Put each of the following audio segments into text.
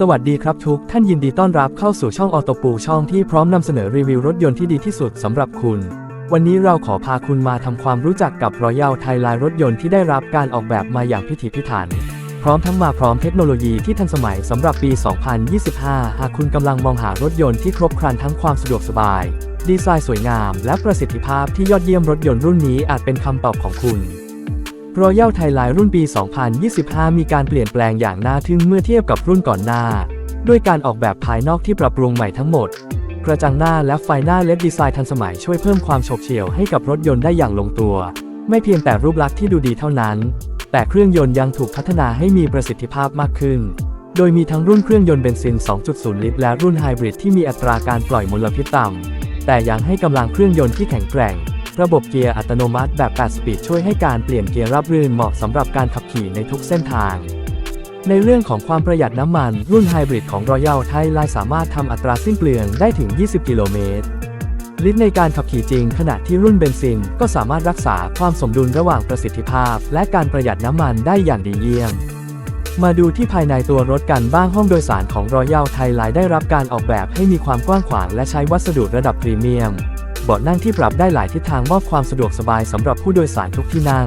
สวัสดีครับทุกท่านยินดีต้อนรับเข้าสู่ช่องออโตปูช่องที่พร้อมนำเสนอรีวิวรถยนต์ที่ดีที่สุดสำหรับคุณ วันนี้เราขอพาคุณมาทำความรู้จักกับ Royal Thai Line รถยนต์ที่ได้รับการออกแบบมาอย่างพิถีพิถัน พร้อมทั้งมาพร้อมเทคโนโลยีที่ทันสมัยสำหรับปี 2025 หากคุณกำลังมองหารถยนต์ที่ครบครันทั้งความสะดวกสบาย ดีไซน์สวยงาม และประสิทธิภาพที่ยอดเยี่ยมรถยนต์รุ่นนี้อาจเป็นคำตอบของคุณ Royal Thai Line รุ่นปี 2025 มีการเปลี่ยนแปลงอย่างน่าทึ่งเมื่อเทียบกับรุ่นก่อนหน้า ด้วยการออกแบบภายนอกที่ปรับปรุงใหม่ทั้งหมด กระจังหน้าและไฟหน้าเลดดีไซน์ทันสมัยช่วยเพิ่มความโฉบเฉี่ยวให้กับรถยนต์ได้อย่างลงตัว ไม่เพียงแต่รูปลักษณ์ที่ดูดีเท่านั้น แต่เครื่องยนต์ยังถูกพัฒนาให้มีประสิทธิภาพมากขึ้น โดยมีทั้งรุ่นเครื่องยนต์เบนซิน 2.0 ลิตร และรุ่นไฮบริดที่มีอัตราการปล่อยมลพิษต่ำแต่ยังให้กำลังเครื่องยนต์ที่แข็งแกร่ง ระบบเกียร์อัตโนมัติแบบ 8 สปีดช่วยให้การเปลี่ยนเกียร์รับรื่นเหมาะสำหรับการขับขี่ในทุกเส้นทาง ในเรื่องของความประหยัดน้ำมัน รุ่นไฮบริดของ Royal Thai Line สามารถทำอัตราสิ้นเปลืองได้ถึง 20 กิโลเมตร ลิตรในการขับขี่จริง ขณะที่รุ่นเบนซินก็สามารถรักษาความสมดุลระหว่างประสิทธิภาพ และการประหยัดน้ำมันได้อย่างดีเยี่ยมมาดูที่ภายในตัวรถกันบ้างห้องโดยสารของ Royal Thai Line ได้รับการออกแบบให้มีความกว้างขวางและใช้วัสดุระดับพรีเมียม เบาะนั่งที่ปรับได้หลายทิศทางมอบความสะดวกสบายสำหรับผู้โดยสารทุกที่นั่ง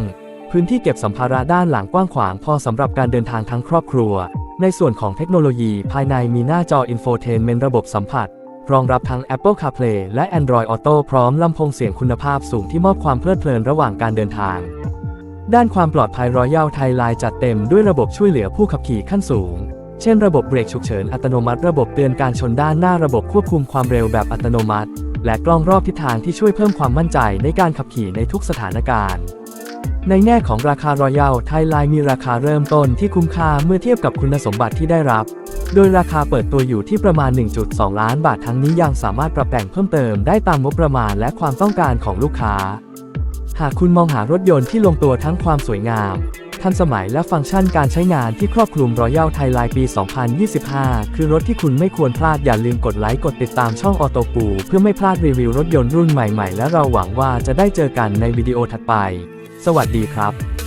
พื้นที่เก็บสัมภาระด้านหลังกว้างขวางพอสำหรับการเดินทางทั้งครอบครัว ในส่วนของเทคโนโลยีภายในมีหน้าจอ Infotainment ระบบสัมผัส รองรับทั้ง Apple CarPlay และ Android Auto พร้อมลำโพงเสียงคุณภาพสูงที่มอบความเพลิดเพลินระหว่างการเดินทาง ด้านความปลอดภัย Royal Thai Line จัดเต็มด้วยระบบช่วยเหลือผู้ขับขี่ขั้นสูงเช่นระบบเบรกฉุกเฉินอัตโนมัติ ระบบเตือนการชนด้านหน้าระบบควบคุมความเร็วแบบอัตโนมัติ และกล้องรอบทิศทางที่ช่วยเพิ่มความมั่นใจในการขับขี่ในทุกสถานการณ์ ในแง่ของราคา Royal Thai Line มีราคาเริ่มต้นที่คุ้มค่าเมื่อเทียบกับคุณสมบัติที่ได้รับ โดยราคาเปิดตัวอยู่ที่ประมาณ 1.2 ล้านบาททั้งนี้ยังสามารถปรับแต่งเพิ่มเติมได้ตามงบประมาณและความต้องการของลูกค้า หากคุณมองหารถยนต์ที่ลงตัวทั้งความสวยงาม ทันสมัยและฟังก์ชันการใช้งานที่ครอบคลุม Royal Thai Line ปี 2025 คือรถที่คุณไม่ควรพลาดอย่าลืมกดไลค์กดติดตามช่องออโตปูเพื่อไม่พลาดรีวิวรถยนต์รุ่นใหม่ๆ และเราหวังว่าจะได้เจอกันในวิดีโอถัดไป สวัสดีครับ